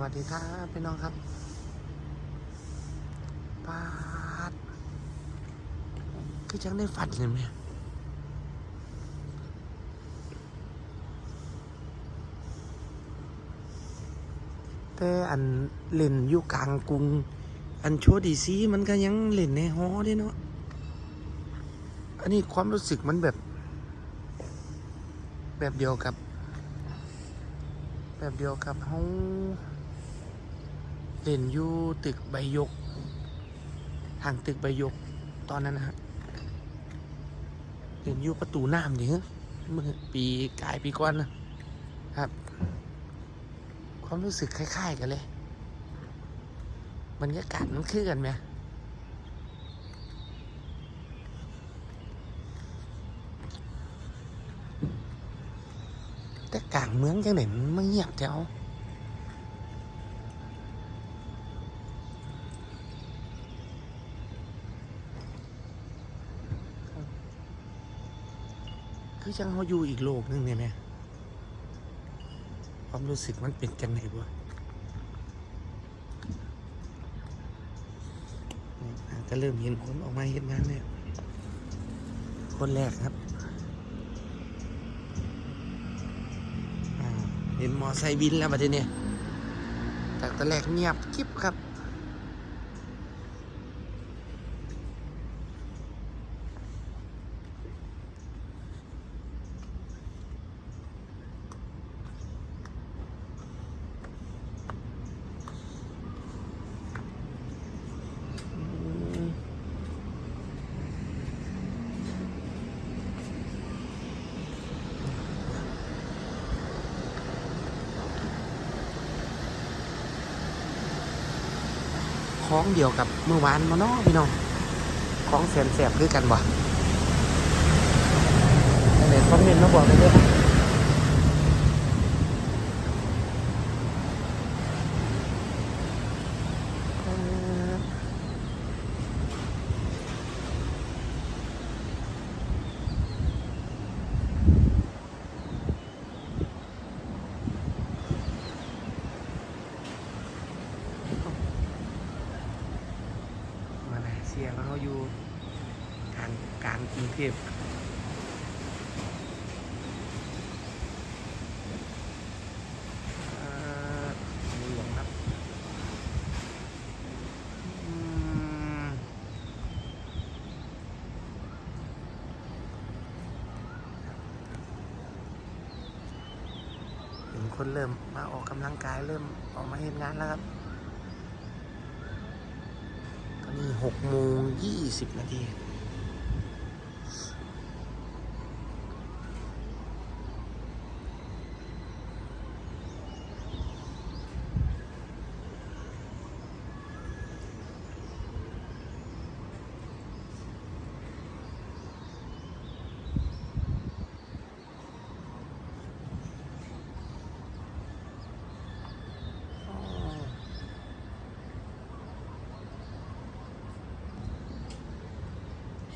วัสดีครับพี่น้องครับปาดคือจังได้ฝันเลยไหมแต่อันเล่นอยู่กลางกรุง อันโชว์ดีซีมันก็ยังเล่นในฮอเด้เนาะอันนี้ความรู้สึกมันแบบ แบบเดียวกับ แบบเดียวกับเฮา เล่นอยู่ตึกใบยกทางตึกใบยกตอนนั้นนะฮะเล่นอยู่ประตูน้ำนี่ฮะเมื่อปีกายปีก่อนนะครับ ความรู้สึกคล้าย ๆ กันเลยบรรยากาศมันคือกันไหมแต่กลางเมืองจังไหนมันเงียบแถว คือจังเขาอยู่อีกโลกนึงเนี่ยแม่ความรู้สึกมันเป็นจังไหนบ่นี่อะก็เริ่มเห็นคนออกมาเห็นงานเนี่ยคนแรกครับเห็นมอไซค์บินแล้วมาทีนี้จากตอนแรกเงียบกิ๊บครับ คล้องเดียวกับเมื่อวานมาเนาะพี่น้องคล้องแสนแสบคือกันบ่ไหนคอมเมนต์มาบอกกันด้วยนะเอ่อมาเลเซียแล้วเขาอยู่ทางกลางกรุง เทพเอ่อหลวงครับเห็นคนเริ่มมาออกกำลังกายเริ่มออกมาเห็นงานแล้วครับ ตอนนี้หกโมงยี่สิบนาที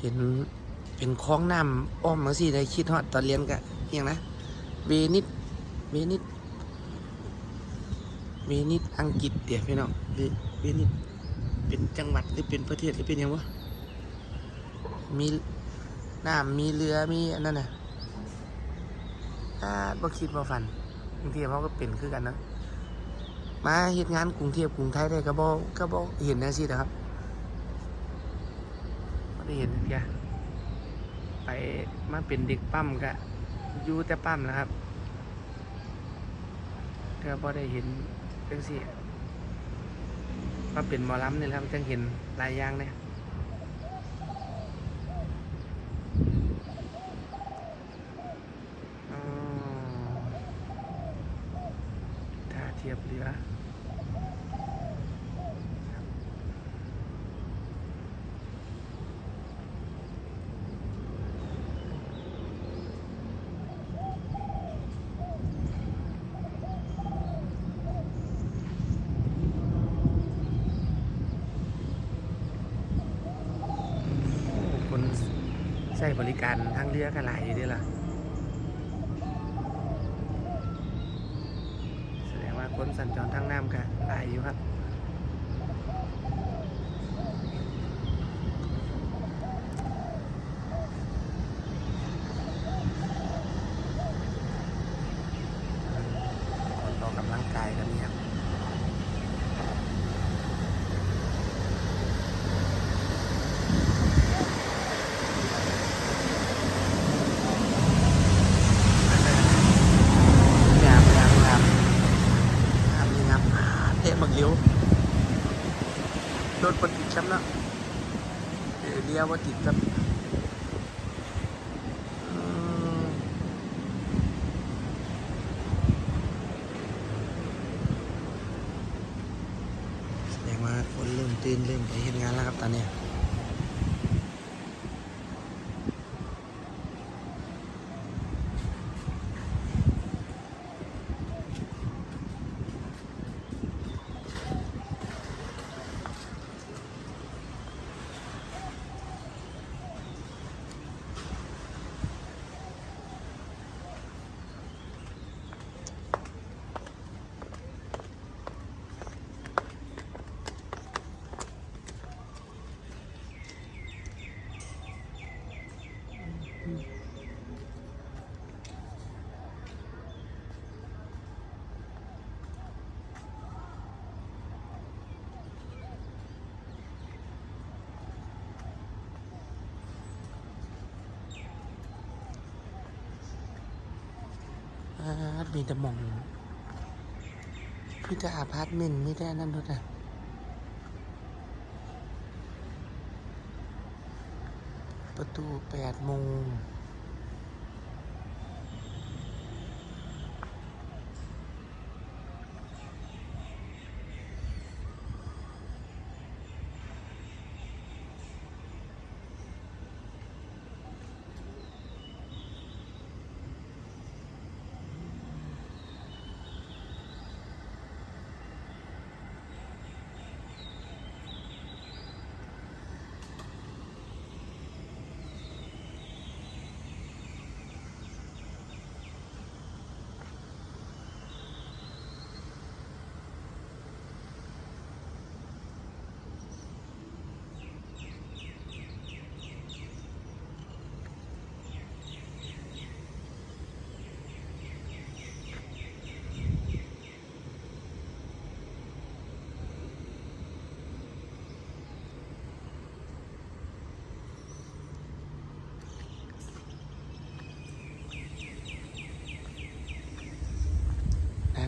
เห็นเป็นคลองน้ำอ้อมมาสิได้คิดฮอดตอนเรียนกะเอียงนะเวนิสเวนิสเวนิสอังกฤษเดี๋ยวพี่น้องเวนิสเป็นจังหวัดหรือเป็นประเทศหรือเป็นยังวะมีน้ำมีเรือมีอันนั้นน่ะถ้าบ่คิดบ่ฝันกรุงเทพเขาก็เป็นคือกันนะมาเฮ็ดงานกรุงเทพกรุงไทยได้ก็บ่ก็บ่เห็นจังซี่นะครับ ไม่ได้เห็นแกไปมาเป็นเด็กปั้มก็อยู่แต่ปั้มนะครับก็พอได้เห็นจังสี่มาเป็นหมอลำนี่แหละครับจังเห็นหลายอย่างเนี่ยอ๋อท่าเทียบเรือ โอ้คน ใช้บริการทางเรือกันหลายอยู่ด้วยล่ะ แสดงว่าคนสัญจรทางน้ำกันหลายอยู่ครับ คนออกกำลังกายกันเนี่ยครับงามงามงามงามงามอ่าเทะบักเลี้ยวรถปติด ช้ำเนาะเดียวว่าติดครับแสดงว่าคนเริ่มตื่นเริ่มไปเห็นงานแล้วครับตอนนี้ มีแต่หมองมีแต่อาพาร์ตเมนต์ไม่ได้นั่นด้วยนะประตูแปดโมง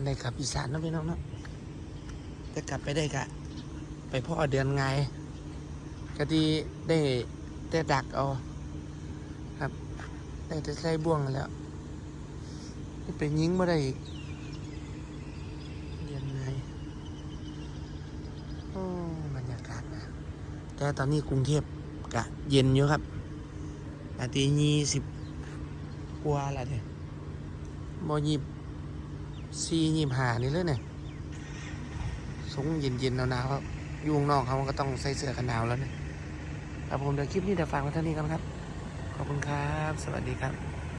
นได้กลับอีสานนะพี่น้องเนาะจะกลับไปได้กะ ไปพ่อเดือนไงก็ดีได้แต่ดักเอาครับ ได้แต่ใส่บ่วงแล้วไปยิงมาได้อีกเดือนไงโอ้บรรยากาศนะแต่ตอนนี้กรุงเทพกะ เย็นอยู่ครับนาทียี่สิบกว่าแล้วเนี่ยบ่ยี่ สี่ยี่หานี่เลยเนี่ยสงเย็นๆหนาวๆครับยุงนอกเขาก็ต้องใส่เสื้อกันหนาวแล้วเนี่ยครับผมเดี๋ยวคลิปนี้เดี๋ยวฝากไว้เท่านี้กันครับ ขอบคุณครับ สวัสดีครับ